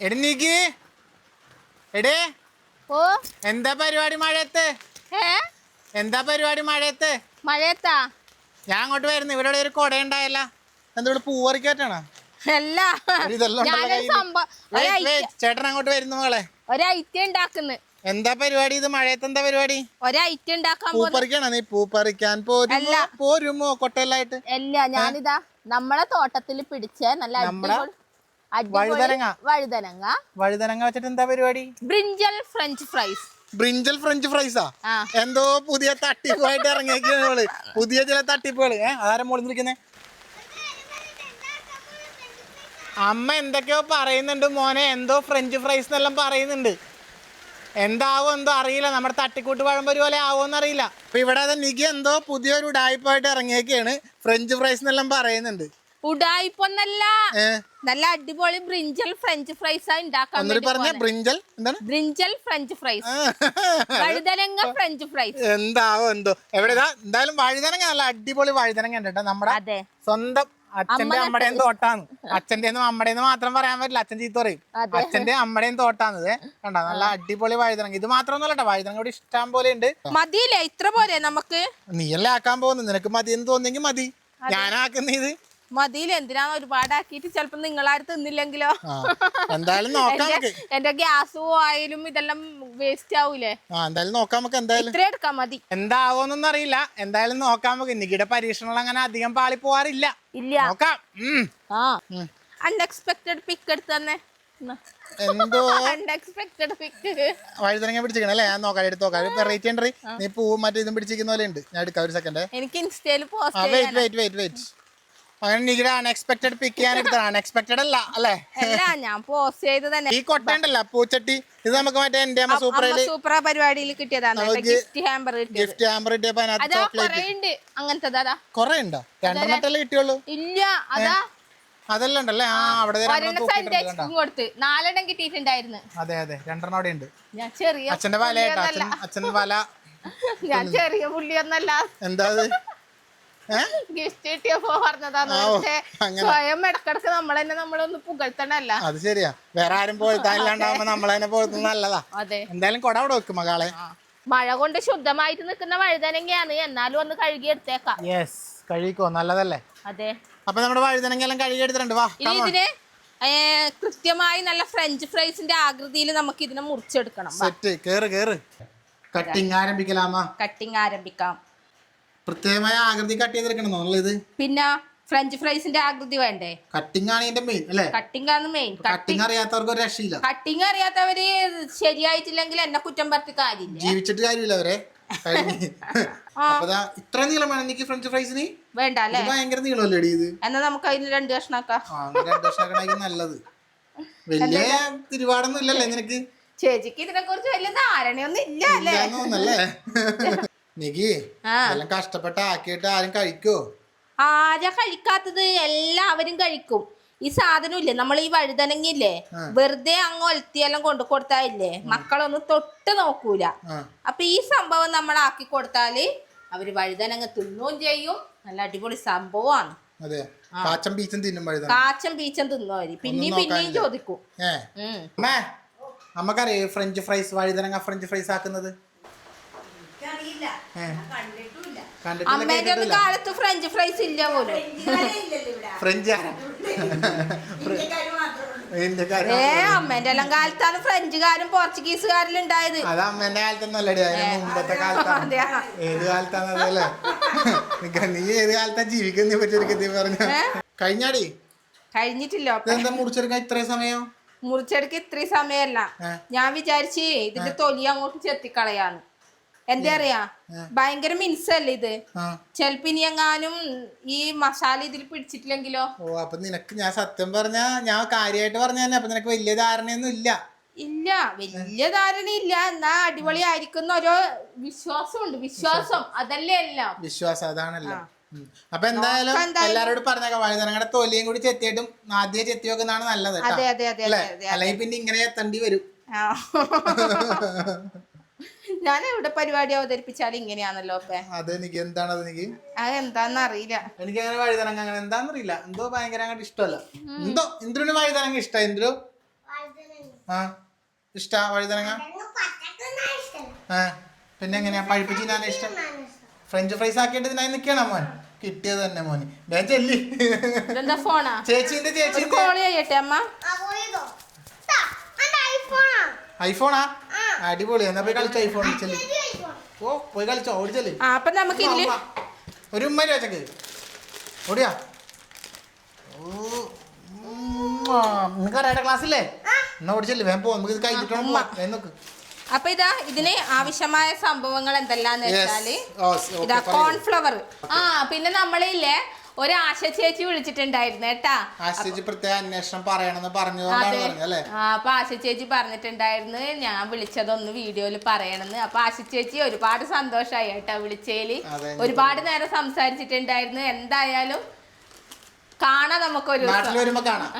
എടി നീക്ക് എടേ. ഓ. എന്താ പരിപാടി മഴയത്ത്? ഏ? എന്താ പരിപാടി മഴയത്ത്? മഴയത്താ? ഞാൻ അങ്ങോട്ട് വരുന്നു. ഇവിടെ ഒരു കൊട ഉണ്ടായല്ല എന്താ ഇവിടെ പൂവറിക്കാറ്റാണോ അല്ല. ഇതെല്ലാം ഉണ്ടല്ലോ ഞാനൊരു കയ്യിൽ. സംഭവം. Wait, wait, ചേട്ടൻ അങ്ങോട്ട് വരുന്നു മോളെ. ഒരൈറ്റം ഉണ്ടാക്കുന്നു. എന്താ പരിപാടി ഇത്? മഴയത്ത് എന്താ പരിപാടി? ഒരൈറ്റം ഉണ്ടാക്കാൻ പോകുന്നു പൂപ്പറിക്കാണോ നീ? പൂപ്പറിക്കാൻ പോരുമോ? അല്ല. പോരുമോ? കൊട്ടയിലായിട്ട് അല്ല ഞാനിതാ നമ്മളെ തോട്ടത്തിൽ പിടിച്ച. നല്ല നമ്മടെ അടിപൊളി വഴുതനങ്ങ. വഴുതനങ്ങ. വഴുതനങ്ങ വെച്ചിട്ട് എന്താ പരിപാടി? Brinjal french fries. Brinjal french ഫ്രൈസാ? എന്തോ പുതിയ തട്ടിപ്പായിട്ട് ഇറങ്ങിയേക്കാണ് പുതിയ ചില തട്ടിപ്പുകൾ ഏഹ് ആരെ മുകളിൽ നിൽക്കുന്നേ? അമ്മ എന്തൊക്കെയോ പറയുന്നുണ്ട് മോനെ. എന്തോ ഫ്രഞ്ച് ഫ്രൈസ് എന്നെല്ലാം പറയുന്നുണ്ട്. എന്താവോ എന്തോ അറിയില്ല. നമ്മുടെ തട്ടിക്കൂട്ട് പഴംപൊരി പോലെ ആവോന്ന് അറിയില്ല. അപ്പൊ ഇവിടെ നിക്ക് എന്തോ പുതിയൊരു ഡായ്പായിട്ട് ഇറങ്ങിയേക്കാണ് ഫ്രഞ്ച് ഫ്രൈസ് എന്നെല്ലാം പറയുന്നുണ്ട്. ഉടായിപ്പൊന്നല്ല നല്ല അടിപൊളി ബ്രിഞ്ചൽ ഫ്രഞ്ച് ഫ്രൈസ് ഉണ്ടാക്കാൻ. ബ്രിഞ്ചൽ എന്താണ്? ബ്രിഞ്ചൽ ഫ്രഞ്ച് ഫ്രൈസ് വഴുതനങ്ങ ഫ്രഞ്ച് ഫ്രൈസ് എന്താവോ എന്തോ. എവിടെ എന്തായാലും വഴുതനങ്ങ നല്ല അടിപൊളി വഴുതനങ്ങ ഉണ്ട് നമ്മുടെ സ്വന്തം അച്ഛന്റെ അമ്മയുടെയും തോട്ടാന്ന്. അച്ഛന്റെ അമ്മയുടെയും മാത്രം പറയാൻ പറ്റില്ല. അച്ഛൻ ചീത്ത പറയും. അച്ഛന്റെ അമ്മയുടെയും തോട്ടാന്നത് കണ്ടോ? നല്ല അടിപൊളി വഴുതനങ്ങ. ഇത് മാത്രമൊന്നുമല്ല കേട്ടോ. വഴുതനങ്ങ ഇവിടെ ഇഷ്ടം പോലെ ഉണ്ട്. മതിയില്ലേ? ഇത്ര പോലെ നമുക്ക്? നീയല്ലേ ആക്കാൻ പോകുന്നു നിനക്ക് മതി എന്ന് തോന്നിയെങ്കിൽ മതി. ഞാനാക്കുന്ന ഇത്. മതിയിൽ എന്തിനാന്ന് ഒരുപാടാക്കിയിട്ട് ചിലപ്പോ നിങ്ങളാരും തിന്നില്ലെങ്കിലോ? എന്തായാലും നോക്കാം എന്റെ ഗ്യാസ് ആയാലും ഇതെല്ലാം വേസ്റ്റ് ആവൂലേ? എന്തായാലും നോക്കാം നമുക്ക് എന്തായാലും. ഇത്ര എടുക്കാൻ മതി. എന്താവോന്നൊന്നും അറിയില്ല. എന്തായാലും നോക്കാം നമുക്ക്. നികിയുടെ പരീക്ഷണങ്ങൾ അങ്ങനെ അധികം പാളി പോവാറില്ല. ഇല്ല. നോക്കാം. ആ. അൺഎക്സ്പെക്ടഡ് പിക്ക് എടുത്ത് തന്നെ. എന്തോ? വഴുതനങ്ങ പിടിച്ചിരിക്കണല്ലേ ഞാൻ നോക്കാം എടുത്ത് നോക്കാം. വെറൈറ്റി ഉണ്ട് നീ പൂവും മറ്റേ ഇതും പിടിച്ചിരിക്കുന്ന പോലെ ഉണ്ട്. ഞാൻ എടുക്കാം ഒരു സെക്കൻഡ് എനിക്ക് ഇൻസ്റ്റയിൽ വെയിറ്റ് വെയിറ്റ് വെയിറ്റ് വെയിറ്റ് അങ്ങനെ നികിടെ അൺഎക്സ്പെക്ടഡ് പിക്ക് ചെയ്യാൻ എടുത്തതാണ്. അൺഎക്സ്പെക്ടഡ് അല്ല അല്ലേ? അല്ല ഞാൻ പോസ്റ്റ് ചെയ്ത് തന്നെ. ഈ കൊട്ട ഉണ്ടല്ലോ പൂച്ചട്ടി. ഇത് നമുക്ക് മറ്റേ എന്റെ അമ്മ സൂപ്പറിൽ സൂപ്പർ പരിപാടിയിൽ കിട്ടിയതാണ് ഗിഫ്റ്റ് ഹാമ്പർ ഗിഫ്റ്റ് ആമ്പർ കിട്ടിയപ്പോ അതിനകത്ത് അതാ ചോക്ലേറ്റ് അങ്ങനത്തെ കൊറേ ഉണ്ടോ? രണ്ടെണ്ണത്തല്ലേ കിട്ടിയുള്ളൂ? ഇല്ല അതാ. അതെല്ലാം ഉണ്ടല്ലേ? ആ അവിടെ? കൊടുത്ത്. നാലെണ്ണം കിട്ടിയിട്ടുണ്ടായിരുന്നു. അതെ അതെ. രണ്ടെണ്ണം അവിടെ ഉണ്ട്. ഞാൻ ചെറിയ അച്ഛന്റെ വല അച്ഛന്റെ അച്ഛൻ വല. ഞാൻ ചെറിയ പുള്ളിയൊന്നല്ല എന്താ ഗിഫ്റ്റ് കിട്ടിയപ്പോ പറഞ്ഞതാന്ന് ആ, പക്ഷേ സ്വയം ഇടക്കിടക്ക് നമ്മൾ തന്നെ നമ്മളൊന്ന് പുകഴ്ത്തണല്ല അത് ശരിയാ. വേറെ ആരും പോയിട്ടാനില്ലാണ്ടാവുമ്പോ നമ്മളതിനെ പോയിട്ട് നല്ലതാ. അതെ. എന്തായാലും കൊട അവിടെ വെക്കും മകളെ. മഴ കൊണ്ട് ശുദ്ധമായിട്ട് നിൽക്കുന്ന വഴുതനങ്ങയാണ്. എന്നാലും ഒന്ന് കഴുകി എടുത്തേക്കാം യെസ് കഴിക്കോ നല്ലതല്ലേ? അതെ. അപ്പൊ നമ്മുടെ വഴുതനങ്ങ എല്ലാം കഴുകി എടുത്തിട്ടുണ്ട് വാ ഇനി ഇതിന് കൃത്യമായി നല്ല ഫ്രഞ്ച് ഫ്രൈസിന്റെ ആകൃതിയിൽ നമുക്ക് ഇതിനെ മുറിച്ചെടുക്കണം സെറ്റ് കേറ് കേറ്. കട്ടിങ് ആരംഭിക്കലാമ കട്ടിങ് ആരംഭിക്കാം. പ്രത്യേകമായ ആകൃതി കട്ട് ചെയ്തെടുക്കണം നല്ലത് പിന്നെ ഫ്രഞ്ച് ഫ്രൈസിന്റെ ആകൃതി വേണ്ടേ? കട്ടിങ് ആണ് ഇതിന്റെ മെയിൻ അല്ലേ? കട്ടിംഗ് ആണ് മെയിൻ കട്ടിങ് അറിയാത്തവർക്ക് ഒരു രക്ഷയില്ല. കട്ടിങ് അറിയാത്തവര് ശരിയായിട്ടില്ലെങ്കിൽ എന്നെ കുറ്റം പറഞ്ഞിട്ട് കാര്യമില്ല. ജീവിച്ചിട്ട് കാര്യമില്ല അവരെ. ഇത്ര നീളം വേണം എനിക്ക് ഫ്രഞ്ച് ഫ്രൈസിന് വേണ്ട അല്ലേ? ഭയങ്കര നീളമല്ലേ ഇത്? എന്നാ നമുക്ക് അതിന് രണ്ട് കഷ്ണാക്കാം രണ്ട് നല്ലത്. വലിയ തിരുവാടൊന്നും ഇല്ലല്ലേ നിനക്ക്? ചേച്ചിക്ക് ഇതിനെ കുറിച്ച് വലിയ ധാരണയൊന്നും ഇല്ല അല്ലേ? ആ. എല്ലാം കഷ്ടപ്പെട്ട് ആക്കിയിട്ട് ആരും കഴിക്കോ? ആരാ കഴിക്കാത്തത്? എല്ലാവരും കഴിക്കും. ഈ സാധനം ഇല്ലേ നമ്മൾ ഈ വഴുതനങ്ങില്ലേ. വെറുതെ അങ്ങ് ഒലത്തിയെല്ലാം കൊണ്ടു കൊടുത്താലില്ലേ മക്കളൊന്നും തൊട്ട് നോക്കൂല. അപ്പൊ ഈ സംഭവം നമ്മൾ ആക്കി കൊടുത്താൽ അവർ വഴുതനങ്ങ തിന്നുകയും ചെയ്യും. നല്ല അടിപൊളി സംഭവമാണ്. കാച്ചം പീച്ചം തിന്നും കാച്ചം പീച്ചം തിന്നു അവർ പിന്നെയും പിന്നെയും ചോദിക്കും. നമുക്കറിയോ ഫ്രഞ്ച് ഫ്രൈസ് വഴുതനങ്ങ ഫ്രഞ്ച് ഫ്രൈസ് ആക്കുന്നത്? അമ്മേന്റെ ഒന്നും കാലത്ത് ഫ്രഞ്ച് ഫ്രൈസ് ഇല്ല പോലും. ഫ്രഞ്ച് ഏ അമ്മേന്റെ എല്ലാം കാലത്താണ് ഫ്രഞ്ചുകാരും പോർച്ചുഗീസുകാരിലും ഉണ്ടായത്. അത് അമ്മേന്റെ കാലത്തൊന്നും അല്ലടി അതിന് മുമ്പത്തെ കാലത്താണ്. ഏത് കാലത്താണ് അതല്ലേ? നിക്ക, നീ ഏത് കാലത്താ ജീവിക്കുന്നേ പറ്റി പറഞ്ഞ. കഴിഞ്ഞാടി. കഴിഞ്ഞിട്ടില്ല. മുറിച്ചെടുക്കാൻ ഇത്രയും സമയം? മുറിച്ചെടുക്ക ഇത്രയും സമയമല്ല. ഞാൻ വിചാരിച്ച് ഇതിന്റെ തൊലി അങ്ങോട്ട് ചെത്തിക്കളയാന്ന് എന്താ അറിയാ? ഭയങ്കര മിൻസല്ലേ ഇത്? ചെലപ്പോ ഇനി എങ്ങാനും ഈ മസാല ഇതിൽ പിടിച്ചിട്ടില്ലെങ്കിലോ? ഓ അപ്പൊ നിനക്ക് ഞാൻ സത്യം പറഞ്ഞ ഞാൻ കാര്യമായിട്ട് പറഞ്ഞ തന്നെ അപ്പൊ നിനക്ക് വലിയ ധാരണയൊന്നും ഇല്ല. ഇല്ല വലിയ ധാരണയില്ല. എന്നാ അടിപൊളി ആയിരിക്കുന്ന ഓരോ വിശ്വാസമുണ്ട്. വിശ്വാസം അതല്ലേ എല്ലാം. വിശ്വാസം അതാണല്ലോ. അപ്പൊ എന്തായാലും. എല്ലാരോടും പറഞ്ഞേക്കാം. വഴുതനങ്ങളുടെ തൊലിയും കൂടി ചെത്തിയിട്ടും ആദ്യം ചെത്തി വെക്കുന്നതാണ് നല്ലത് അല്ലെ? അല്ലെങ്കിൽ പിന്നെ ഇങ്ങനെ എത്തേണ്ടി വരും. ഞാൻ എവിടെ പരിപാടി അവതരിപ്പിച്ചാലും ഇങ്ങനെയാണല്ലോ അതെനിക്ക് അത് എന്താണ് അതെനിക്ക് അത് എന്താന്ന് അറിയില്ല. എനിക്ക് അങ്ങനെ വഴുതനങ്ങ അങ്ങനെ എന്താന്നറിയില്ല എന്തോ ഭയങ്കര അങ്ങോട്ട് ഇഷ്ടമല്ല എന്തോ? ഇന്ദ്രന് വഴുതനങ്ങ ഇഷ്ടം ഇന്ദ്രു? ആ ഇഷ്ട വഴുതനങ്ങ? ആ പിന്നെ എങ്ങനെയാ? പഴുപ്പിച്ച് ഞാൻ ഇഷ്ടം? ഫ്രഞ്ച് ഫ്രൈസ് ആക്കിയിട്ട് ഇതിനായി നിൽക്കണം മോൻ? കിട്ടിയത് തന്നെ മോന്. വേഗം ചെല്ലി. ഇതെന്താ ഫോണാ? ചേച്ചിന്റെ ചേച്ചി ഐഫോണാ? അടിപൊളി. എന്നാ പോയി കളിച്ചോ ഐഫോൺ ചെല്ലി ഓ പോയി കളിച്ചോ ഓടി ആ അപ്പൊ നമുക്ക് ഇതിൽ ഒരു ഉമ്മരി വെച്ചക്ക് ഓടിയാ? നിങ്ങൾക്ക് അറിയാത്ത ക്ലാസ്സില്ലേ എന്നാ ഓടിച്ചല്ലേ വേഗം പോ നമുക്ക് ഇത് കഴിഞ്ഞിട്ട് നോക്ക്. അപ്പൊ ഇതാ ഇതിന് ആവശ്യമായ സംഭവങ്ങൾ എന്തെല്ലാന്ന്. വെച്ചാൽ ഇതാ കോൺഫ്ലവർ ആ പിന്നെ നമ്മളില്ലേ ഒരു ആശ ചേച്ചി വിളിച്ചിട്ടുണ്ടായിരുന്നു കേട്ടാ. ആശ്ചര്യ പ്രത്യേക അന്വേഷണം പറയണമെന്ന് ആ അപ്പൊ ആശ ചേച്ചി പറഞ്ഞിട്ടുണ്ടായിരുന്നു ഞാൻ വിളിച്ചതൊന്ന് വീഡിയോയിൽ പറയണമെന്ന്. അപ്പൊ ആശ ചേച്ചി ഒരുപാട് സന്തോഷമായി കേട്ടാ വിളിച്ചേൽ. ഒരുപാട് നേരം സംസാരിച്ചിട്ടുണ്ടായിരുന്നു. എന്തായാലും കാണാം നമുക്കൊരു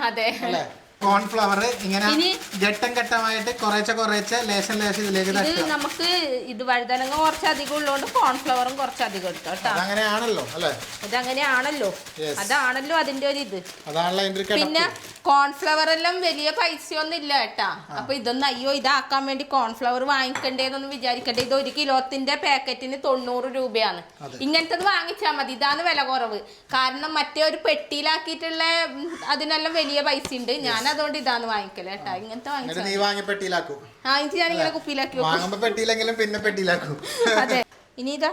അതെ. അല്ലേ? കോൺഫ്ലവർ ഇങ്ങനെ ഇനി- ഘട്ടം ഘട്ടമായിട്ട് കുറേശ്ശെ കുറേശ്ശെ ലേശം ലേശം ഇതിലേക്ക് ഇത് തട്ടുക. നമുക്ക് ഇത് വഴുതനങ്ങ കുറച്ചധികം ഉള്ളതുകൊണ്ട് കോൺഫ്ലവറും കുറച്ചധികം എടുക്കാം കേട്ടോ. അതങ്ങനെയാണല്ലോ അല്ലേ? ഇതങ്ങനെയാണല്ലോ. Yes. അതാണല്ലോ അതിന്റെ ഒരു ഇത്. അതാണല്ലോ അതിന്റെ ഒരു പിന്നെ കിടപ്പ്. കോൺഫ്ലവർ എല്ലാം വലിയ പൈസയൊന്നും ഇല്ല കേട്ടാ. അപ്പൊ ഇതൊന്നും അയ്യോ ഇതാക്കാൻ വേണ്ടി കോൺഫ്ലവർ വാങ്ങിക്കണ്ടേന്നൊന്നും വിചാരിക്കട്ടെ ഇത് ഒരു കിലോത്തിന്റെ പാക്കറ്റിന് തൊണ്ണൂറ് രൂപയാണ്. അതെ. ഇങ്ങനത്തത് വാങ്ങിച്ചാൽ മതി. ഇതാണ് വില കുറവ്. കാരണം മറ്റേ ഒരു പെട്ടിയിലാക്കിയിട്ടുള്ള ഉം, അതിനെല്ലാം വലിയ പൈസ ഉണ്ട് ഞാൻ അതുകൊണ്ട് ഇതാന്ന് വാങ്ങിക്കൽ കേട്ടാ. ഇങ്ങനത്തെ വാങ്ങിച്ചു നീ വാങ്ങി പെട്ടിയിലാക്കും. ഇത് ഞാൻ ഇങ്ങനെ കുപ്പിയിലാക്കി വാങ്ങുമ്പോ പെട്ടിയിലെങ്കിലും പിന്നെ പെട്ടിയിലാക്കും. അതെ. ഇനി ഇതാ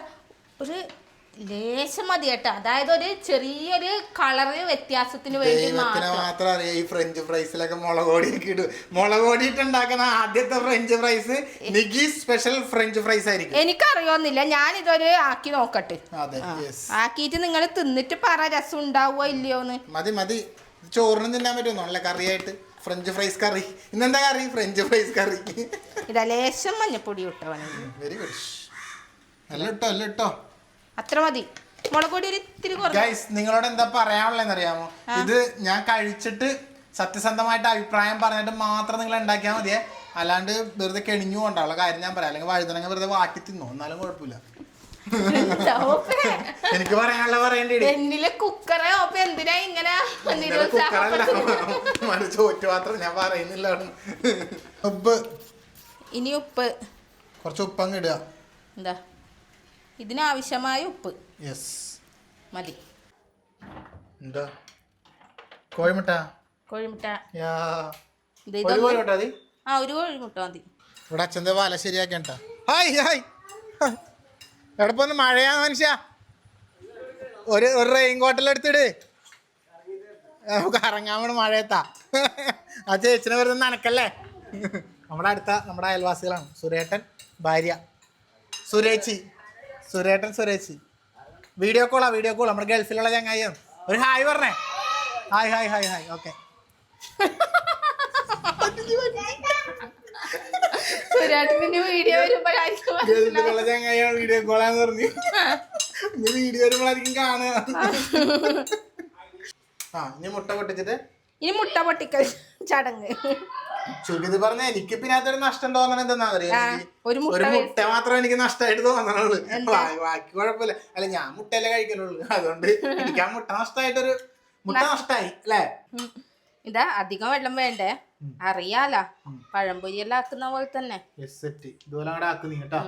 ഒരു ലേശം മതി കേട്ടോ. അതായത് ഒരു ചെറിയൊരു കളറ് വ്യത്യാസത്തിന് വേണ്ടി മാത്രം. അറിയാം ഈ ഫ്രഞ്ച് ഫ്രൈസിലൊക്കെ മുളക് പൊടിയൊക്കെ ഇടും. മുളക് പൊടിയിട്ട് ഉണ്ടാക്കുന്ന ആദ്യത്തെ french fries Nigi special french fries ആയിരിക്കും. എനിക്കറിയോന്നില്ല. ഞാൻ ഇതൊരു ആക്കി നോക്കട്ടെ. ആക്കിയിട്ട് നിങ്ങൾ തിന്നിട്ട് പറ രസം ഉണ്ടാവോ ഇല്ലയോന്ന്. മതി മതി. ചോറിന് തിന്നാൻ പറ്റുമോ നല്ല കറിയായിട്ട് ഫ്രഞ്ച് ഫ്രൈസ് കറി. ഇന്നെന്താ കറി? ഫ്രഞ്ച് ഫ്രൈസ് കറി. ഇതാ ലേശം മഞ്ഞപ്പൊടി ഇട്ടോ വെരി ഗുഡ് നല്ല ഇട്ടോ അല്ല ഇട്ടോ. അത്ര മതി. മുളക് പൊടി ഒരു ഇത്തിരി ഗൈസ് നിങ്ങളോട് എന്താ പറയാനുള്ളതെന്ന് അറിയാമോ? ഇത് ഞാൻ കഴിച്ചിട്ട് സത്യസന്ധമായിട്ട് അഭിപ്രായം പറഞ്ഞിട്ട് മാത്രം നിങ്ങൾ ഉണ്ടാക്കിയാൽ മതിയേ. അല്ലാണ്ട് വെറുതെ കെണിഞ്ഞു കൊണ്ടുള്ള കാര്യം ഞാൻ പറയാം. അല്ലെങ്കിൽ വഴുതനങ്ങ വെറുതെ വാട്ടി തിന്നോ. എന്നാലും കുഴപ്പമില്ല. എനിക്ക് പറയാനുള്ള പറയേണ്ടി എന്നിലെ കുക്കറെ ഓപ്പ എന്തിനാ ഇങ്ങനെ? മറ്റു മാത്രം ഞാൻ പറയുന്നില്ല. ഉപ്പ്. ഇനി ഉപ്പ്. കുറച്ച് ഉപ്പങ്ങ് ഇടുക. എന്താ? ഇതിനാവശ്യമായ ഉപ്പ്. യെസ് മതി. എന്താ? കോഴിമുട്ട. കോഴിമുട്ട. യാ. ഇത് ഒരു കോഴിമുട്ട മതി. ആ ഒരു കോഴിമുട്ട മതി. ഇവിടെ അച്ഛന്റെ വല ശരിയാക്കണ്ട ഹായ് ഹായ്. എവിടെ പോന്ന് മഴയാ മനുഷ്യ? ഒരു ഒരു റെയിൻ കോട്ടിലെടുത്തിട് നമുക്ക് ഇറങ്ങാൻ വേണം മഴയത്താ. ആ ചേച്ചിനെ വെറുതെ നനക്കല്ലേ നമ്മുടെ അടുത്ത നമ്മുടെ അയൽവാസികളാണ്. സുരേട്ടൻ ഭാര്യ. സുരേച്ചി. സുരേട്ടൻ സുരേച്ചി. വീഡിയോ കോളാ വീഡിയോ കോൾ നമ്മുടെ ഗൾഫിലുള്ള ചങ്ങായിയാണ്. ഒരു ഹായ് പറഞ്ഞേ. Hi hi hi hi. Okay സുരേട്ടന്റെ video വരുമ്പോഴായിരിക്കും മനസ്സിലാവുക. ഗൾഫിലുള്ള ചങ്ങായിയാണ് വീഡിയോ കോളാന്ന് പറഞ്ഞു. ഇനി വീഡിയോ വരുമ്പോഴായിരിക്കും കാണുക. ആ ഇനി മുട്ട പൊട്ടിച്ചിട്ട്? ഇനി മുട്ട പൊട്ടിക്കൽ ചടങ്ങ്. ചുരുക്കത്തിൽ പറഞ്ഞ എനിക്ക് പിന്നെ അതൊരു നഷ്ടം തോന്നണ എന്താ ഒരു മുട്ട മാത്രം എനിക്ക് നഷ്ടമായിട്ട് തോന്നണുള്ളൂ. ബാക്കി കുഴപ്പമില്ല. അല്ല ഞാൻ മുട്ടയല്ലേ കഴിക്കലുള്ളൂ. അതുകൊണ്ട് എനിക്ക് ആ മുട്ട നഷ്ടമായിട്ടൊരു മുട്ട നഷ്ടമായി അല്ലേ. ഇതാ അധികം വെള്ളം വേണ്ടേ? അറിയാലോ. പഴംപൊരി എല്ലാം ആക്കുന്ന പോലെ തന്നെ യെസ് സെറ്റ് ഇതുപോലെ അങ്ങോട്ട് ആക്കുന്നു കേട്ടോ.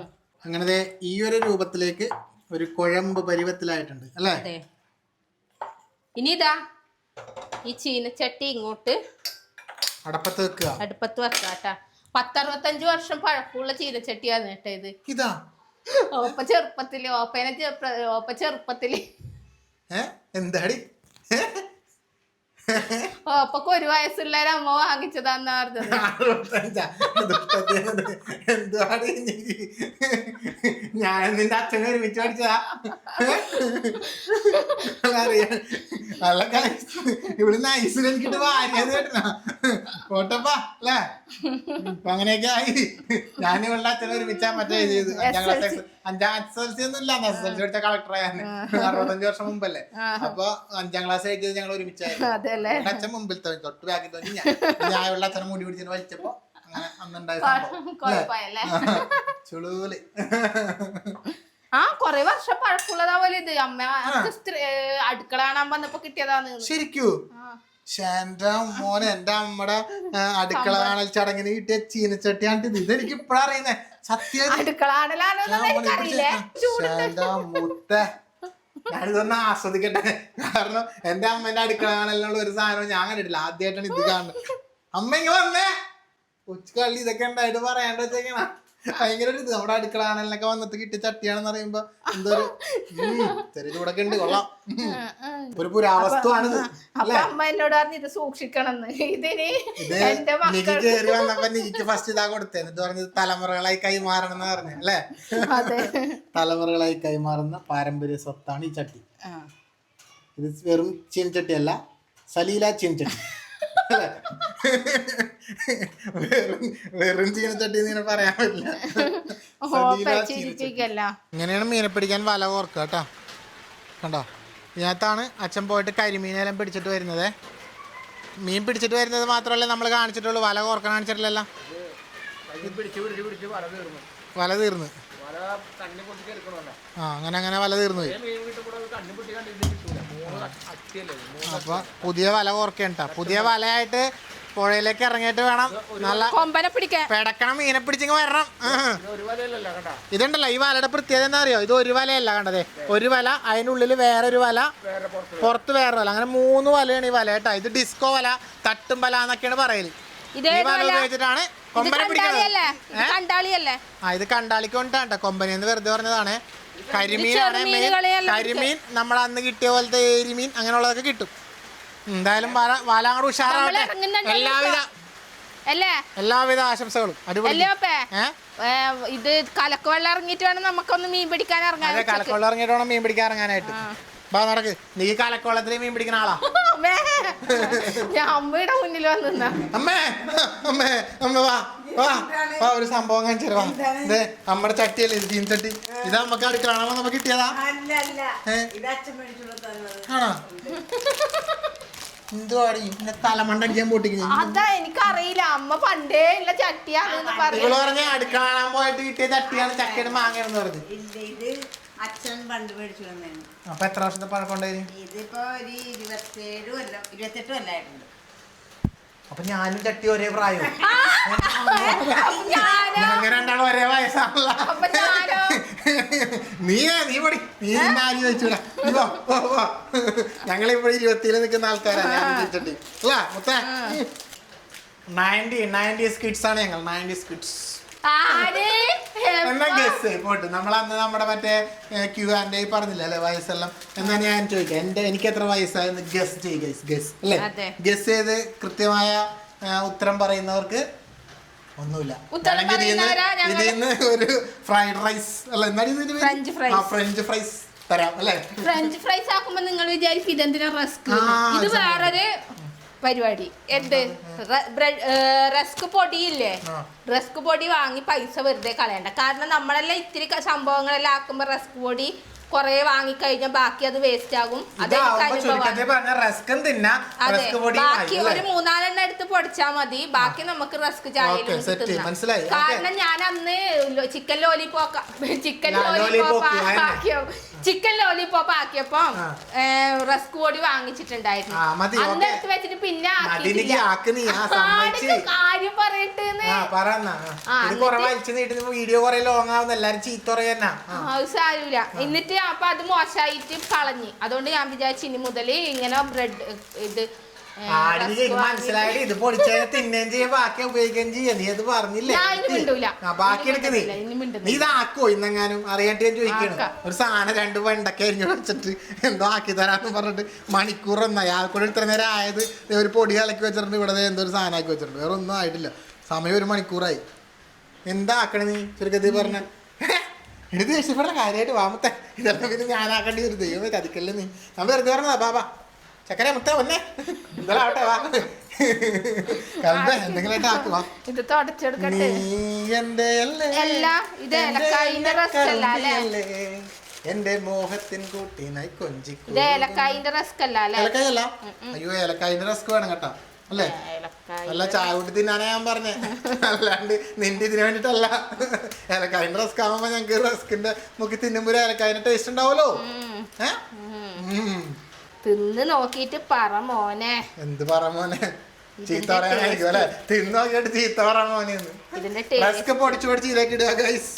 അങ്ങനെ ഈ ഒരു രൂപത്തിലേക്ക് ഒരു കുഴമ്പ് പരുവത്തിലായിട്ടുണ്ട് അല്ലേ? ഇനിതാ ഇനി ഇതാ ഈ ചീനച്ചട്ടി ഇങ്ങോട്ട് അടുപ്പത്ത് വെക്കുക. അടുപ്പത്ത് വെക്കാട്ടാ പത്തറുപത്തഞ്ച് വർഷം പഴക്കമുള്ള ചീനച്ചട്ടിയാണ് കേട്ടോ ഇത്. ഇതാ. ഓപ്പ ചെറുപ്പത്തിൽ ഓപ്പേനെ ചെറുപ്പ ഓപ്പ ചെറുപ്പത്തിൽ. ഏ? എന്താടി ഓപ്പക്ക് ഒരു വയസ്സുള്ള ഒരു അമ്മ വാങ്ങിച്ചതാന്ന് പറഞ്ഞത്. എന്തുവാടി ഞാൻ നിന്റെ അച്ഛനെ ഒരുമിച്ച് പഠിച്ചതാ. അറിയാം നല്ല guys. ഇവിടെ നൈസിൽ എനിക്കിട്ട് വാരിയത് കേട്ടോ പോട്ടപ്പാ അല്ലേ? അപ്പൊ അങ്ങനെയൊക്കെ ആയി. ഞാൻ ഇവളുടെ അച്ഛനെ ഒരുമിച്ചാ മറ്റേ ചെയ്ത് ക്ലാസ് അഞ്ചാം എസ് എൽ സി ഒന്നും ഇല്ല എസ് എൽ സി പഠിച്ച കളക്ടർ ആയാണ്. അറുപത്തഞ്ച് വർഷം മുമ്പല്ലേ? അപ്പൊ അഞ്ചാം ക്ലാസ് കഴിഞ്ഞത് ഞങ്ങൾ ഒരുമിച്ചായിരുന്നു. അച്ഛൻ മുമ്പിൽ തോന്നി തൊട്ട് ബാക്കിൽ തോന്നി ഞാൻ. ഞാൻ ഉള്ള അച്ഛനെ മുടി പിടിച്ചിട്ട് വലിച്ചപ്പോ അങ്ങനെ അന്നുണ്ടായ ചുളൂൽ. ആ കൊറേ വർഷം പഴക്കമുള്ളതാ പോലെ ഇത്. അമ്മ അടുക്കള കാണാൻ വന്നപ്പോ കിട്ടിയതാന്ന് ശരിക്കൂ. എന്റെ മോനെ എന്റെ അമ്മടെ അടുക്കള കാണൽ ചടങ്ങിന് കിട്ടിയ ചീനച്ചട്ടിയാണ് ഇത്. ഇതെനിക്ക് ഇപ്പഴാ അറിയുന്നേ. സത്യം മുത്ത. ഞാനിതൊന്ന് ആസ്വദിക്കട്ടെ. കാരണം എന്റെ അമ്മേന്റെ അടുക്കള കാണലിനുള്ള ഒരു സാധനം ഞാൻ കണ്ടിട്ടില്ല. ആദ്യമായിട്ടാണ് ഇത് കാണുന്നത്. അമ്മ ഇങ്ങനെ വന്നേ. കൊച്ചു കള്ളി ഇതൊക്കെ ഉണ്ടായിട്ട് പറയാണ്ട് വെച്ചേക്കണ. ഭയങ്കര ഒരു ഇത് നമ്മുടെ അടുക്കള കാണലിനൊക്കെ വന്നിട്ട് കിട്ടിയ ചട്ടിയാണെന്ന് പറയുമ്പോ എന്തോ ഒരു ഉം, ചെറിയ ചൂടൊക്കെ ഉണ്ട് കൊള്ളാം. ഉം. ഒരു പുരാവസ്തുവാണിത് അപ്പൊ അമ്മ എന്നോട് പറഞ്ഞു ഇത് സൂക്ഷിക്കണമെന്ന്. ഇതിന് ഇത് എന്റെ നിക്ക് മക്കൾ കേറി വന്നപ്പോ നിക്ക് ഫസ്റ്റ് ഇതാ കൊടുത്തേ. എന്നിട്ട് പറഞ്ഞത് തലമുറകളായി കൈമാറണം എന്ന് പറഞ്ഞു അല്ലേ? അതെ. തലമുറകളായി കൈമാറുന്ന പാരമ്പര്യ സ്വത്താണ് ഈ ചട്ടി. ആ. ഇത് വെറും ചീനച്ചട്ടിയല്ല സലീല ചീനച്ചട്ടി? വെറും ചീനച്ചട്ടി ഇങ്ങനെ പറയാൻ പറ്റില്ല. ഇങ്ങനെയാണ് മീനെ പിടിക്കാൻ വല ഓർക്കുക കേട്ടോ. കണ്ടോ? ഇതിനകത്താണ് അച്ഛൻ പോയിട്ട് കരിമീനെല്ലാം പിടിച്ചിട്ട് വരുന്നത്. മീൻ പിടിച്ചിട്ട് വരുന്നത് മാത്രമല്ല നമ്മൾ കാണിച്ചിട്ടുള്ളൂ. വല ഓർക്കാൻ കാണിച്ചിട്ടില്ലല്ലോ. വല തീർന്നു. വല തീർന്ന്. വല കണ്ണി പൊട്ടിച്ച് എടുക്കണമല്ലോ. ആ അങ്ങനെ അങ്ങനെ വല തീർന്നു പോയി. അപ്പൊ പുതിയ വല കോർക്കണം പുതിയ വലയായിട്ട് പുഴയിലേക്ക് ഇറങ്ങിയിട്ട് വേണം നല്ല കൊമ്പനെ പിടിക്കാൻ. പെടക്കണം മീനെ പിടിച്ചിങ്ങ് വരണം. ഇതുണ്ടല്ലോ ഈ വലയുടെ പ്രത്യേകത എന്താ അറിയോ? ഇത് ഒരു വലയല്ല കണ്ടതേ. ഒരു വല അതിനുള്ളിൽ വേറൊരു വല പുറത്ത് വേറെ വല. അങ്ങനെ മൂന്ന് വലയാണ് ഈ വല കേട്ടോ. ഇത് ഡിസ്കോ വല തട്ടും വല എന്നൊക്കെയാണ് പറയൽ. ഇതേ ഈ വല ഉപയോഗിച്ചിട്ടാണ് കൊമ്പനെ പിടിക്കുന്നത് ആ ഇത് കണ്ടാളിക്ക് കൊണ്ടാണ് കൊമ്പനെന്ന് വെറുതെ പറഞ്ഞതാണ്. കരിമീനാണ് മെയിൻ ചെറുമീനുകളെയല്ല കരിമീൻ നമ്മൾ അന്ന് കിട്ടിയ പോലത്തെ എരിമീൻ അങ്ങനെയുള്ളതൊക്കെ കിട്ടും. എന്തായാലും വല ഉഷാറാവട്ടെ. നമ്മൾ എല്ലാവിധ അല്ലേ? എല്ലാവിധ ആശംസകളും. അടിപൊളി. അല്ലേ അപ്പേ? ഏ? ഏ, ഇത് കലക്കവെള്ളം ഇറങ്ങിട്ട് ഇറങ്ങിയിട്ട് വേണം നമുക്കൊന്ന് മീൻ പിടിക്കാൻ ഇറങ്ങാൻ. അതെ ഇറങ്ങിയിട്ട് വേണം മീൻ പിടിക്കാൻ ഇറങ്ങാനായിട്ട്. ബാ നടക്ക്. നീ കലക്കോളത്തിൽ മീൻ പിടിക്കുന്ന ആളാ. അമ്മേ, ഞാൻ അമ്മയുടെ മുന്നിൽ വന്നു അമ്മേ അമ്മേ അമ്മ വാ. വാ ഒരു സംഭവം കാണിച്ചു വാ. ഇതേ നമ്മുടെ ചട്ടിയല്ലേ ഇത് ചീൻ ചട്ടി? ഇതാ നമുക്ക് അടുക്കളാണോ നമുക്ക് കിട്ടിയതാ? ആണോ? എന്തുവാടി? തലമണ്ട അടിക്കാൻ പൊട്ടിക്കുന്നു അതാ എനിക്കറിയില്ല. അമ്മ പണ്ടേ ഉള്ള ചട്ടിയാണെന്ന് പറഞ്ഞു പറഞ്ഞ പോയിട്ട് കിട്ടിയ ചട്ടിയാണ് ചക്കയുടെ മാങ്ങയാണെന്ന് പറഞ്ഞു. ഇല്ല ഇത് അച്ഛൻ പണ്ട് മേടിച്ചു അപ്പൊ എത്ര വർഷത്തെ പഴക്കമുണ്ടായി ഇതിപ്പോ ഒരു ഇരുപത്തേഴ് കൊല്ലം ഇരുപത്തെട്ട് കൊല്ലായിട്ടുണ്ട്. അപ്പൊ ഞാനും ചട്ടി ഒരേ പ്രായം അങ്ങനെ രണ്ടാളും ഒരേ വയസ്സാണല്ലോ. നീ നീ പടി നീ ആരും ഞങ്ങൾ വാ, വാ. ഞങ്ങളിപ്പോഴും ഇരുപത്തിയിൽ നിൽക്കുന്ന ആൾക്കാരാണ് ഞാൻ ചോദിച്ചിട്ട് അല്ല മുത്ത. നയന്റി നയന്റീസ് കിഡ്സ് ആണ് ഞങ്ങൾ നയന്റീസ് കിഡ്സ് എന്നാ ഗസ് പോട്ട്. നമ്മൾ അന്ന് നമ്മുടെ മറ്റേ ക്യൂ ആൻഡ് വയസ്സെല്ലാം? എന്നാ ഞാൻ ചോദിക്കാം. എന്റെ എനിക്ക് എത്ര വയസ്സായെന്ന് ഗസ് ചെയ്യുക ഗസ് അല്ലേ? അതെ. ഗസ് ചെയ്ത് കൃത്യമായ ഉത്തരം പറയുന്നവർക്ക് ഒന്നുമില്ല. ഒരു ഫ്രൈഡ് റൈസ് അല്ല. ഫ്രഞ്ച് ഫ്രൈസ് തരാം അല്ലേ? ഫ്രഞ്ച് ഫ്രൈസ് ആക്കുമ്പോ നിങ്ങൾ വിചാരിക്കും ഇതെന്തിനാ റസ്ക് ഇത്. വേറൊരു പരിപാടി. എന്ത്? റെസ്ക് പൊടിയില്ലേ? ഇല്ലേ റസ്ക് പൊടി വാങ്ങി പൈസ വെറുതെ കളയണ്ട. കാരണം നമ്മളെല്ലാം ഇത്തിരി സംഭവങ്ങളെല്ലാം ആക്കുമ്പോ റെസ്ക് പൊടി കുറെ വാങ്ങിക്കഴിഞ്ഞാൽ ബാക്കി അത് വേസ്റ്റ് ആകും. ബാക്കി ഒരു മൂന്നാലെണ്ണം എടുത്ത് പൊടിച്ചാ മതി. ബാക്കി നമുക്ക് റെസ്ക് ചായ മനസ്സിലായി. കാരണം ഞാൻ അന്ന് chicken lollipop chicken lolly lollipop. ആക്കിയ ചിക്കൻ ലോലിപോപ്പ് ആക്കിയപ്പോ. റസ്ക് പൊടി വാങ്ങിച്ചിട്ടുണ്ടായിരുന്നു. അന്ന്. എടുത്ത് വെച്ചിട്ട് പിന്നെ കാര്യം പറയട്ടെ കുറെ എന്നിട്ട് വലിച്ചു നീട്ടി വീഡിയോ കുറെ ലോങ് ആവുന്ന എല്ലാരും ചീത്ത പറയാ അത് സാരമില്ല. എന്നിട്ട് അപ്പൊ അത് മോശമായിട്ട് കളഞ്ഞ്. അതുകൊണ്ട് ഞാൻ വിചാരിച്ചു ഇനി മുതൽ ഇങ്ങനെ ബ്രെഡ് ഇത് ആടിന് ശരിക്കും വാങ്ങി- ഇത് പൊടിച്ചാൽ തിന്നുകയും ചെയ്യാം ബാക്കി ഉപയോഗിക്കുകയും ചെയ്യാം. നീ അത് പറഞ്ഞില്ലേ. ആ, ബാക്കി ഇനി എടുക്ക് നീ. ഇതാക്കോ ഇന്നെങ്ങാനും? അറിയാണ്ട് ഞാൻ ചോദിക്കണം. ഒരു സാധനം രണ്ട് വെണ്ടക്ക അരിഞ്ഞു വെച്ചിട്ട് എന്തോ ആക്കി തരാന്ന് പറഞ്ഞിട്ട് മണിക്കൂർ ഒന്നായി ആൾക്കൂടെ ഇത്ര നേരം ആയത് ഒരു പൊടി കലക്കി വെച്ചിട്ടുണ്ട്. ഇവിടെ എന്തോ ഒരു സാധനം ആക്കി വെച്ചിട്ടുണ്ട്. വേറെ ഒന്നും ആയിട്ടില്ല. സമയം ഒരു മണിക്കൂറായി. എന്താ ആക്കണേ നീ? ചുരുക്കത്തിൽ പറഞ്ഞ. എടുത്ത് ദേഷ്യപ്പെട്ട കാര്യമായിട്ട് വാമത്തെ ഇതെല്ലാം പിന്നെ ഞാനാക്കേണ്ടി ഒരു ദൈവമേ ചതിക്കല്ലേ നീ. ഞാൻ വെറുതെ പറഞ്ഞതാ ബാബാ. ചക്കര മുത്ത വന്നേ. ഇന്നലെ ആവട്ടെ വാ. കൽബേ എന്തെങ്കിലും ആക്കുവാ ഇത് തുടച്ചെടുക്കട്ടെ നീ എന്റെ അല്ലേ? അല്ല, ഇത് എന്റെ ഏലക്കായിന്റെ റസ്ക് അല്ല, അല്ലേ? കറുമ്പിയല്ലേ, എന്റെ മോഹത്തിൻ കൂട്ടിനായി കൊഞ്ചി ഇത് ഏലക്കായിന്റെ റസ്ക് അല്ല അല്ലെ? ഏലക്കായല്ല? അയ്യോ ഏലക്കായിന്റെ റസ്ക് വേണം കേട്ടോ അല്ലേ? അല്ല ചായ കൂട്ടി തിന്നാനാ ഞാൻ പറഞ്ഞേ. അല്ലാണ്ട് നിന്റെ ഇതിന് വേണ്ടിട്ടല്ല ഏലക്കായിന്റെ റസ്ക് ആവുമ്പോ ഞങ്ങക്ക് റസ്കിന്റെ മുക്കി തിന്നുമ്പോ ഏലക്കായിന്റെ ടേസ്റ്റ് ഉണ്ടാവുമല്ലോ. ഏ? ഉം. തിന്ന് നോക്കിയിട്ട് പറ മോനെ. എന്ത് പറ മോനെ? ചീത്ത പറയാനായിരിക്കും അല്ലെ? തിന്ന് നോക്കിയിട്ട് ചീത്ത പറ മോനെ ഇതിന്റെ ടേസ്റ്റ് പൊടിച്ചു പൊടിച്ച് ഇതിലേക്ക് ഇടുക ഗൈസ്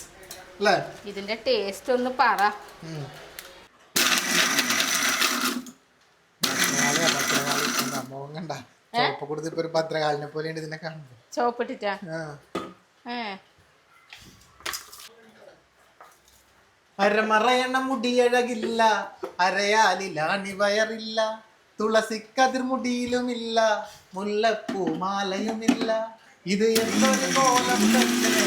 അല്ലേ? ഇതിന്റെ ടേസ്റ്റ് ഒന്ന് പറ. ചോപ്പ് ഭദ്രകാളിയാ, ഭദ്രകാളി. കണ്ടാ, മുഖം കണ്ടാ? ചുവപ്പ് കൊടുത്ത് ഇപ്പൊ ഒരു ഭദ്രകാലിനെ പോലെ ഉണ്ട് ഇതിനെ കാണുന്നത്. ചോപ്പിട്ടിട്ടാ. ഏ. അരമറയണ മുടിയഴകില്ല. അരയാലിലാണി വയറില്ല. തുളസിക്കതിർ മുടിയിലുമില്ല. മുല്ലപ്പൂമാലയുമില്ല ഇത് എന്തൊരു കോലം തന്നെ.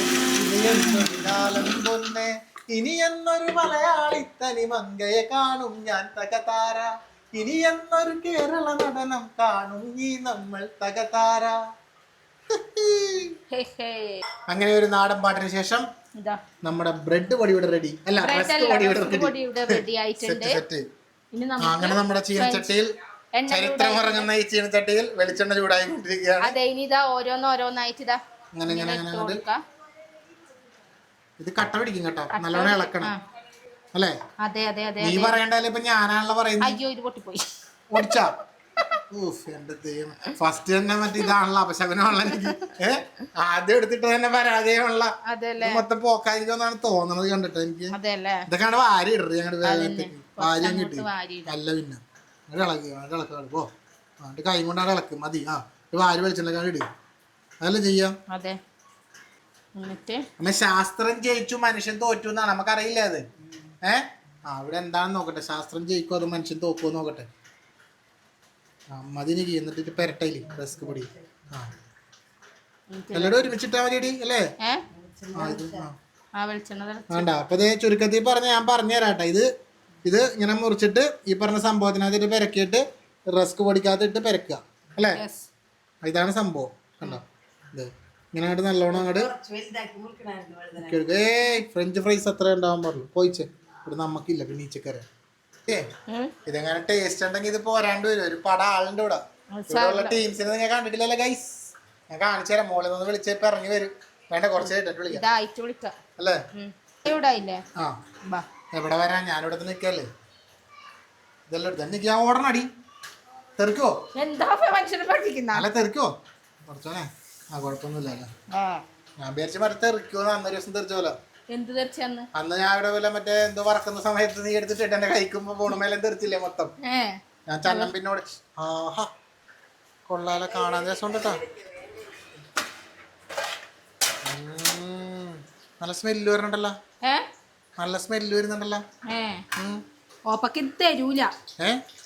ഇത് എന്തൊരു കാലം പൊന്നെ ഇനി എന്നൊരു മലയാളി തനി മങ്കയെ കാണും ഞാൻ തകതാര. ഇനി എന്നൊരു കേരള നടനം കാണും ഈ നമ്മൾ തകതാര. അങ്ങനെ ഒരു നാടൻ പാട്ടിന് ശേഷം നമ്മുടെ ബ്രെഡ് പൊടി ഇവിടെ റെഡി അല്ല പൊടി ഇവിടെ ആയിട്ടുണ്ട്. ആ, അങ്ങനെ നമ്മുടെ ചീനച്ചട്ടിയിൽ ചരിത്രം ഇറങ്ങുന്ന ഈ ചീനച്ചട്ടിയിൽ വെളിച്ചെണ്ണ ചൂടായി കൊണ്ടിരിക്കുകയാണ് അതെ ഇനി ഇതാ ഓരോന്നോരോന്നായിട്ട് ഇതാ അങ്ങനെ ഇങ്ങനെ അങ്ങനെ. ഇത് കട്ട പിടിക്കും കേട്ടോ. നല്ലോണം ഇളക്കണം. അല്ലേ? അതെ അതെ അതെ നീ. പറയണ്ടല്ലേ ഇപ്പൊ ഞാനാണല്ലോ പറയുന്നത് അയ്യോ ഇത് പൊട്ടിപ്പോയി. ഓടിച്ചാ എന്റെ ദൈവം ഫസ്റ്റ് തന്നെ മറ്റേ ഇതാണല്ലോ അപശകനമുള്ള എനിക്ക്. ഏ? ആദ്യം എടുത്തിട്ട് തന്നെ പരാജയമുള്ള ഇത് മൊത്തം പോക്കായിരിക്കുമെന്നാണ് തോന്നുന്നത് കണ്ടിട്ട് എനിക്ക്. ഇതൊക്കെ അങ്ങോട്ട് വാരി ഇടറി ഞങ്ങളുടെ വേഗത്തേക്ക് വാരി കിട്ടി അല്ല പിന്നെ. അങ്ങോട്ട് ഇളക്കി അങ്ങോട്ട് എന്നിട്ട് കൈ കൊണ്ടാണ് ഇളക്ക് മതി. ആ വാരി വലിച്ചിട്ടുണ്ടെങ്കിൽ ഇടുക അതല്ലേ ചെയ്യാം? നമ്മ ശാസ്ത്രം ജയിച്ചു മനുഷ്യൻ തോറ്റു എന്നാണ്. നമുക്കറിയില്ല അത്? ഏ? അവിടെ എന്താണെന്ന് നോക്കട്ടെ. ശാസ്ത്രം ജയിക്കോ അത് മനുഷ്യൻ തോക്കുമോ നോക്കട്ടെ. ആ മതി എന്നിട്ട് പെരട്ടയിൽ റസ്ക് പൊടി. ആ. എല്ലാവരും ഒരുമിച്ചിട്ടാ മതിയടി അല്ലേ? വേണ്ട അപ്പൊ ചുരുക്കത്തിൽ പറഞ്ഞ ഞാൻ പറഞ്ഞു തരാട്ടെ ഇത് ഇത് ഇങ്ങനെ മുറിച്ചിട്ട് ഈ പറഞ്ഞ സംഭവത്തിനകത്തിട്ട് പെരക്കിയിട്ട് റസ്ക് പൊടിക്കാത്തിട്ട് പെരക്കുക അല്ലേ? ഇതാണ് സംഭവം കണ്ടോ? ഇത് ഇങ്ങനെ അങ്ങോട്ട് നല്ലോണം അങ്ങോട്ട്. ഏയ് ഫ്രഞ്ച് ഫ്രൈസ് അത്ര ഉണ്ടാവാൻ പറഞ്ഞു പോയിച്ചേ ഇവിടെ നമുക്കില്ല പിന്നെ ഉം. ഇതെങ്ങനെ ടേസ്റ്റ് ഉണ്ടെങ്കിൽ ഇത് പോരാണ്ട് വരും. ഒരു പട ആളുണ്ട് ഇവിടെ. ടീംസിനെ നിങ്ങൾ കണ്ടിട്ടില്ലല്ലോ ഗൈസ് ഞാൻ കാണിച്ചു തരാം. മോളിൽ നിന്ന് വിളിച്ചപ്പോ ഇറങ്ങി വരും. വേണ്ട കുറച്ച് വിളിക്കാം. അല്ലേ? ആ. എവിടെ വരാൻ? ഞാനിവിടെ നിൽക്കല്ലേ ഇതെല്ലാം എടുത്ത്. എനിക്ക് ഞാൻ ഓടണടി തെറിക്കോ? എന്താ മനുഷ്യനെ പഠിക്കുന്ന അല്ല തെറിക്കോ? കുറച്ചോനെ. ആ കുഴപ്പമൊന്നുമില്ല ഞാൻ വിചാരിച്ച മറ്റേ തെറിക്കുമെന്ന് അന്നൊരു ദിവസം തെറിച്ചോലോ എന്ത് തെറിച്ചന്ന് അന്ന്? ഞാൻ ഇവിടെ വല്ല മറ്റേ എന്തോ വറക്കുന്ന സമയത്ത് നീ എടുത്തിട്ട് എന്റെ കഴിക്കുമ്പോ പോണമേലെ തെറിച്ചില്ലേ മൊത്തം? ഞാൻ ചന്നം പിന്നോട് ആഹാ കൊള്ളാലെ കാണാൻ രസമുണ്ട് കേട്ടോ നല്ല സ്മെല്ല് വരുന്നുണ്ടല്ലോ. നല്ല സ്മെല്ല് വരുന്നുണ്ടല്ലോ. ഏ ഉം. ഓപ്പക്ക് ഇത് തരൂല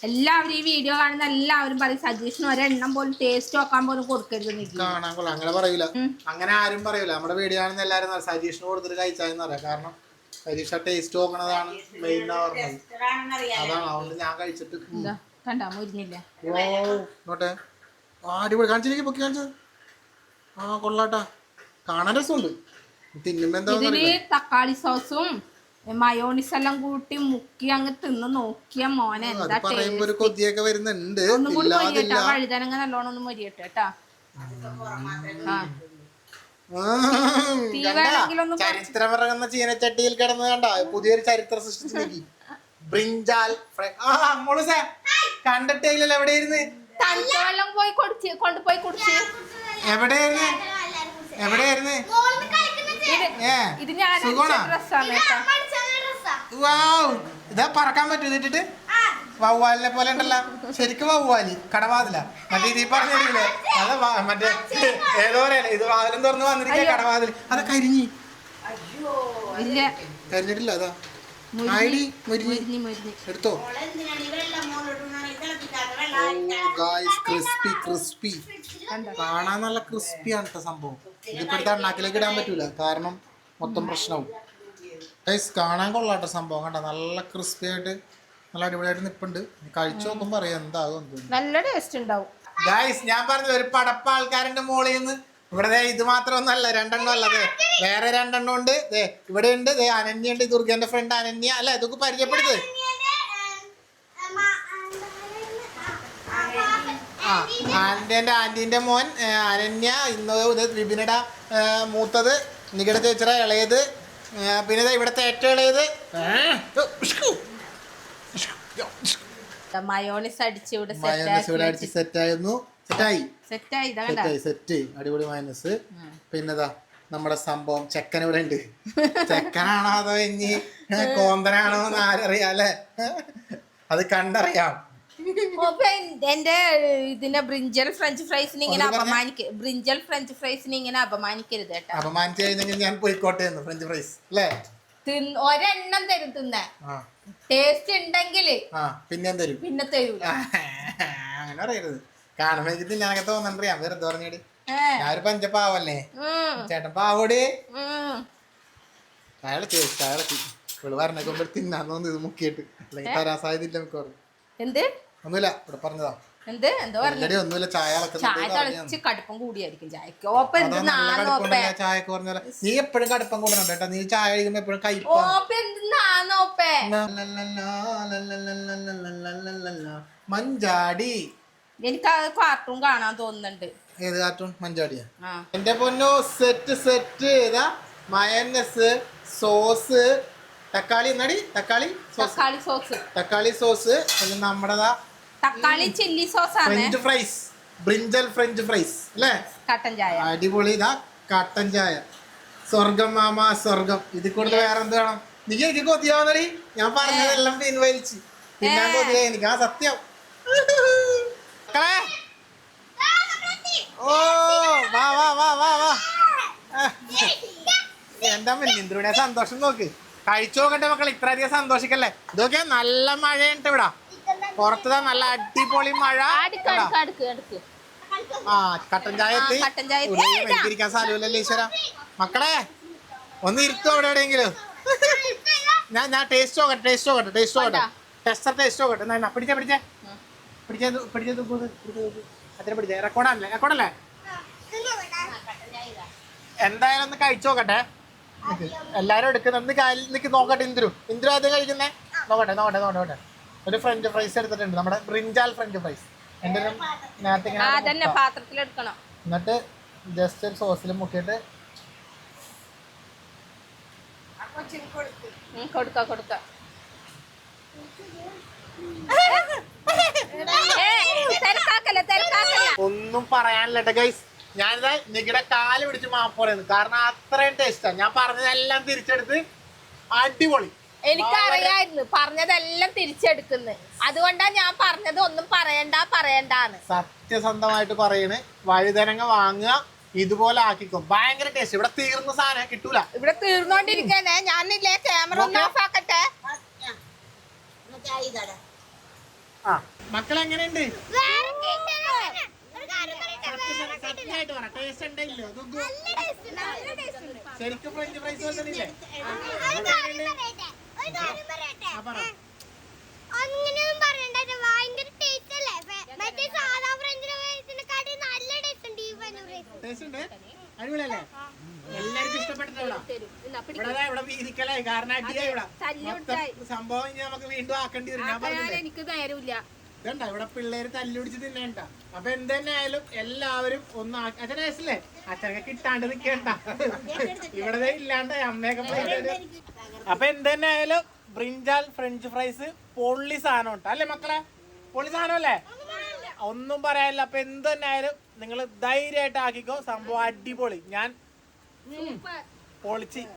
എല്ലാവരും ഈ വീഡിയോ കാണുന്ന എല്ലാവരും പറയും സജഷൻ ഒരെണ്ണം പോലും ടേസ്റ്റ് നോക്കാൻ പോലും കൊടുക്കരുത് നിക്ക് കാണാൻ കൊള്ളാം. അങ്ങനെ പറയൂല. അങ്ങനെ ആരും പറയൂല. നമ്മുടെ വീഡിയോ കാണുന്ന എല്ലാരും സജീഷിന് കൊടുത്തിട്ട് കഴിച്ചാന്ന് പറയാം. കാരണം പരീക്ഷ ടേസ്റ്റ് നോക്കണതാണ് മെയിൻ പറഞ്ഞത്. ഇതാണെന്നറിയാം. അതാണ്. അതുകൊണ്ട് ഞാൻ കഴിച്ചിട്ട് കണ്ടാ മുരിഞ്ഞില്ല? നോട്ടെ അടിപൊളി. കാണിച്ചിലേക്ക് പൊക്കി കാണിച്ചത് ആ കൊള്ളാട്ടാ. കാണാൻ രസമുണ്ട്. തിന്നുമ്പോ എന്താ തക്കാളി സോസും മയോണിസ് എല്ലാം കൂട്ടി മുക്കി അങ്ങ് തിന്ന് നോക്കിയ മോനെ. എന്താ കൊതിയൊക്കെ വരുന്നുണ്ട്. ഒന്നും കൂടി മൊരിയട്ടാ വഴുതനങ്ങ നല്ലോണം ഒന്ന് മൊരിയട്ടെ കേട്ടാ. ചരിത്രമിറങ്ങുന്ന ചീനച്ചട്ടിയിൽ കിടന്ന് കണ്ട? പുതിയൊരു ചരിത്ര സൃഷ്ടിച്ചു ബ്രിഞ്ചാൽ മോളുസേ കണ്ടിട്ടില്ലല്ലോ എവിടെയായിരുന്നു? തണുത്ത വെള്ളം പോയി കുടിച്ച് കൊണ്ടുപോയി കുടിച്ച് എവിടെയായിരുന്നു? എവിടെയായിരുന്നു? ഏ ഇത് ഞാൻ ഡ്രസ്സാണ് കേട്ടാ. ഇതാ പറക്കാൻ പറ്റൂ ഇതിട്ടിട്ട്? വവ്വാലിനെ പോലെ ഉണ്ടല്ലോ. ശരിക്കും വവ്വാലി. കടവാതില മറ്റേ ഇതീ പറഞ്ഞില്ലേ അത് മറ്റേ ഏതോ ഇല. ഇത് വാതിലും തുറന്ന് വന്നിരിക്കുക കടവാതിൽ അത് കരിഞ്ഞി. കരിഞ്ഞിട്ടില്ല അതാ. ആയിടി മുരിഞ്ഞി. എടുത്തോ? ക്രിസ്പി ക്രിസ്പി കാണാൻ നല്ല ക്രിസ്പിയാണ് കേട്ടോ സംഭവം. ഇതിപ്പോ എടുത്ത് അണ്ണാക്കിലേക്ക് ഇടാൻ പറ്റൂല. കാരണം മൊത്തം പ്രശ്നവും. ഗൈസ് കാണാൻ കൊള്ളാട്ടോ സംഭവം കണ്ട? നല്ല ക്രിസ്പി ആയിട്ട് നല്ല അടിപൊളിയായിട്ട് നിപ്പുണ്ട്. കഴിച്ചു നോക്കുമ്പോ അറിയാം എന്താകും നല്ല ടേസ്റ്റ് ഉണ്ടാവും. ഗായ്സ് ഞാൻ പറഞ്ഞു ഒരു പടപ്പ ആൾക്കാരുടെ മോളിൽ നിന്ന്. ഇവിടെ ഇത് മാത്രമൊന്നല്ല രണ്ടെണ്ണം അല്ല അതെ വേറെ രണ്ടെണ്ണം ഉണ്ട്. ദേ ഇവിടെ ഉണ്ട് അനന്യ ഉണ്ട് ദുർഗന്റെ ഫ്രണ്ട് അനന്യ. അല്ല ഇതൊക്കെ പരിചയപ്പെടുത്ത്. ആ ആന്റിന്റെ ആന്റിന്റെ മോൻ അനന്യ ഇന്ന് ഇത് വിപിനട മൂത്തത് നികട ചേച്ചിറ ഇളയത് പിന്നെ ദേ ഇവിടുത്തെ ഏറ്റവും ഇളയത്. മയോണിസ് അടിച്ച് ഇവിടെ മയോനസ് ഇവിടെ അടിച്ച് സെറ്റ് ആയിരുന്നു സെറ്റായി. സെറ്റ് ആയി സെറ്റായി സെറ്റ്. അടിപൊളി മയോനസ് പിന്നെതാ നമ്മുടെ സംഭവം ചെക്കൻ ഇവിടെ ഉണ്ട്. ചെക്കനാണോ അതോ ഇനി? കോന്തനാണോ എന്ന് ആരറിയാലേ അത് കണ്ടറിയാം. എന്റെ ഇതിന്റെ ബ്രിഞ്ചൽ ഫ്രഞ്ച് ഫ്രൈസിനെ ഇങ്ങനെ അപമാനിക്ക ബ്രിഞ്ചൽ ഫ്രഞ്ച് ഫ്രൈസിനെ ഇങ്ങനെ അപമാനിക്കരുത് കേട്ടോ. അപമാനിച്ചു കഴിഞ്ഞെങ്കിൽ ഞാൻ പോയിക്കോട്ടെ ഫ്രഞ്ച് ഫ്രൈസ് അല്ലേ? ഒരെണ്ണം തരും തിന്ന. ടേസ്റ്റ് ഉണ്ടെങ്കിൽ പിന്നെ തരും? പിന്നെ തരൂല. അങ്ങനെ പറയരുത്. കാണുമ്പോ എനിക്ക് തിന്നാനൊക്കെ തോന്നണ്ടറിയാ വെറുതെ പറഞ്ഞിട്ട് ഏ. ഞാനൊരു പഞ്ചപാവല്ലേ ചേട്ടൻ പാവോടി. അയാളെ ചേച്ചി അയാളെ പറഞ്ഞൊക്കെ തിന്നാൻ തോന്നുന്നു ഇത് മുക്കിയിട്ട്. അല്ലെങ്കിൽ തരാൻ സാധ്യതയില്ല മിക്കവാറും. എന്ത്? ഒന്നുമില്ല ഇവിടെ പറഞ്ഞതാ എന്ത് എന്തോ പറഞ്ഞു ചായ തളിച്ച് കടുപ്പം കൂടിയായിരിക്കും ചായക്ക് ഓപ്പ എന്ത് നല്ല ചായക്ക് പറഞ്ഞാൽ നീ എപ്പോഴും കടുപ്പം കൂടണം കേട്ടോ നീ ചായ കഴിക്കുമ്പോ എപ്പോഴും കയ്പാ ഓപ്പ എന്ത് നാന്നോപ്പേ മഞ്ചാടി എനിക്ക് കാർട്ടൂൺ കാണാൻ തോന്നുന്നുണ്ട് ഏത് കാർട്ടൂൺ മഞ്ചാടിയാ എന്റെ പൊന്നോ സെറ്റ് സെറ്റ് ഏതാ മയനസ് സോസ് തക്കാളി എന്നടി തക്കാളി സോസ് തക്കാളി സോസ് തക്കാളി സോസ് പിന്നെ നമ്മുടെതാ തക്കാളി ചില്ലി സോസ് ആണ് french fries brinjal french fries അല്ലേ? കട്ടൻ ചായ. അടിപൊളി ഇതാ കട്ടൻ ചായ. സ്വർഗം മാമ സ്വർഗം ഇതിൽ കൂടുതൽ വേറെ എന്ത് വേണം? നീ എനിക്ക് കൊതിയാവുന്നടി ഞാൻ പറഞ്ഞതെല്ലാം പിൻവലിച്ച്. പിന്നെ. കൊതിയായി. എനിക്ക് ആ സത്യം. മക്കളെ. ഓ വാ വാ വാ വാ വാ. എന്താ മിന്നിന്ദ്രയുടെ സന്തോഷം നോക്ക്. കഴിച്ചു നോക്കട്ടെ മക്കൾ ഇത്രയധികം സന്തോഷിക്കല്ലേ? ഇതൊക്കെ നല്ല മഴയുണ്ട് ഇവിടെ. പുറത്തുതാ നല്ല അടിപൊളി മഴ. ആ കട്ടൻ ചായ ആ, എത്തി. കട്ടൻ ചായ എത്തി. ഉള്ളിൽ എനിക്കിരിക്കാൻ സ്ഥലമില്ലല്ലോ ഈശ്വര? മക്കളെ ഒന്ന് ഇരുത്തോ അവിടെ എവിടെയെങ്കിലും. ഞാൻ ഞാൻ ടേസ്റ്റ് നോക്കട്ടെ ടേസ്റ്റ് നോക്കട്ടെ ടേസ്റ്റ് നോക്കട്ടെ. ടെസ്റ്റർ ടേസ്റ്റ് നോക്കട്ടെ. എന്നാ, പിടിച്ച പിടിച്ചേ. പിടിച്ചേ പിടിച്ചേ. അത്ര പിടിച്ചേ റെക്കോർഡല്ലേ റെക്കോർഡല്ലേ എന്തായാലും ഒന്ന് കഴിച്ചു നോക്കട്ടെ. നിക്ക്. എല്ലാരും കാലിൽ നിക്ക് നോക്കട്ടെ ഇന്ദ്രു. ഇന്ദ്രു അത് കഴിക്കുന്നേ? നോക്കട്ടെ നോക്കട്ടെ നോക്കട്ടെ നോക്കട്ടെ. ഒരു ഫ്രഞ്ച് ഫ്രൈസ് എടുത്തിട്ടുണ്ട്. നമ്മുടെ ബ്രിഞ്ചാൽ ഫ്രഞ്ച് ഫ്രൈസ് എന്റെ നേരത്തെ. പാത്രത്തിലെടുക്കണം എന്നിട്ട് ജസ്റ്റ് ഒരു സോസിൽ മുക്കിയിട്ട് കൊടുക്ക കൊടുക്ക. ഒന്നും പറയാനില്ല ഗൈസ് ഞാനിതാ നിങ്ങളുടെ കാൽ പിടിച്ച് മാപ്പ് പറയുന്നു. കാരണം അത്രയും ടേസ്റ്റാണ് ഞാൻ പറഞ്ഞതെല്ലാം തിരിച്ചെടുത്ത് അടിപൊളി. എനിക്കറിയായിരുന്നു. പറഞ്ഞതെല്ലാം തിരിച്ചെടുക്കുന്നു. അതുകൊണ്ടാ ഞാൻ പറഞ്ഞത് ഒന്നും പറയണ്ട പറയണ്ടാന്ന്. സത്യസന്ധമായിട്ട് പറയണേ. വഴുതനങ്ങ വാങ്ങുക ഇതുപോലെ ആക്കിക്കോ. ഭയങ്കര ടേസ്റ്റ് ഇവിടെ തീർന്ന സാധനം കിട്ടൂല. ഇവിടെ തീർന്നോണ്ടിരിക്കാനേ ഞാനില്ലേ ക്യാമറ ഒന്ന് ഓഫ് ആക്കട്ടെ? ആ മക്കൾ എങ്ങനെയുണ്ട് ശരിക്കും ഫ്രഞ്ച് ഫ്രൈസ് പോലെ പറ. അങ്ങനെയൊന്നും പറയണ്ട ഭയങ്കര ടേസ്റ്റ് അല്ലേ? മറ്റേ സാധാ ഫ്രഞ്ച് ഫ്രൈസിനെക്കാട്ടി നല്ല ടേസ്റ്റ് ഉണ്ട് ഈ ഫ്രഞ്ച് ടേസ്റ്റ് ഉണ്ട്? അടിപൊളിയല്ലേ? എല്ലാവർക്കും ഇവിടെ. ഇവിടെ ഇവിടെ. സംഭവം ഇനി നമുക്ക് വീണ്ടും ആക്കേണ്ടി വരും. ഞാൻ പറഞ്ഞില്ലേ? എനിക്ക് നേരമില്ല ഇതണ്ട ഇവിടെ പിള്ളേര് തല്ലുപിടിച്ച് തിന്നണ്ട. അപ്പൊ എന്തായാലും ആയാലും എല്ലാവരും ഒന്ന് അച്ഛനെ വയസ്സില്ലേ അച്ഛനൊക്കെ കിട്ടാണ്ട് നിക്കണ്ട. ഇവിടെ ഇല്ലാണ്ട് അമ്മയൊക്കെ അപ്പൊ എന്ത് ആയാലും ബ്രിഞ്ചാൽ ഫ്രഞ്ച് ഫ്രൈസ് പൊള്ളി സാധനം ഉണ്ട്. അല്ലേ മക്കളെ? പൊള്ളി സാധനം അല്ലേ? ഒന്നും പറയാനില്ല. അപ്പൊ എന്ത് തന്നെ ആയാലും നിങ്ങൾ ധൈര്യമായിട്ട് ആക്കിക്കോ. സംഭവം അടിപൊളി. ഞാൻ പൊളിച്ച്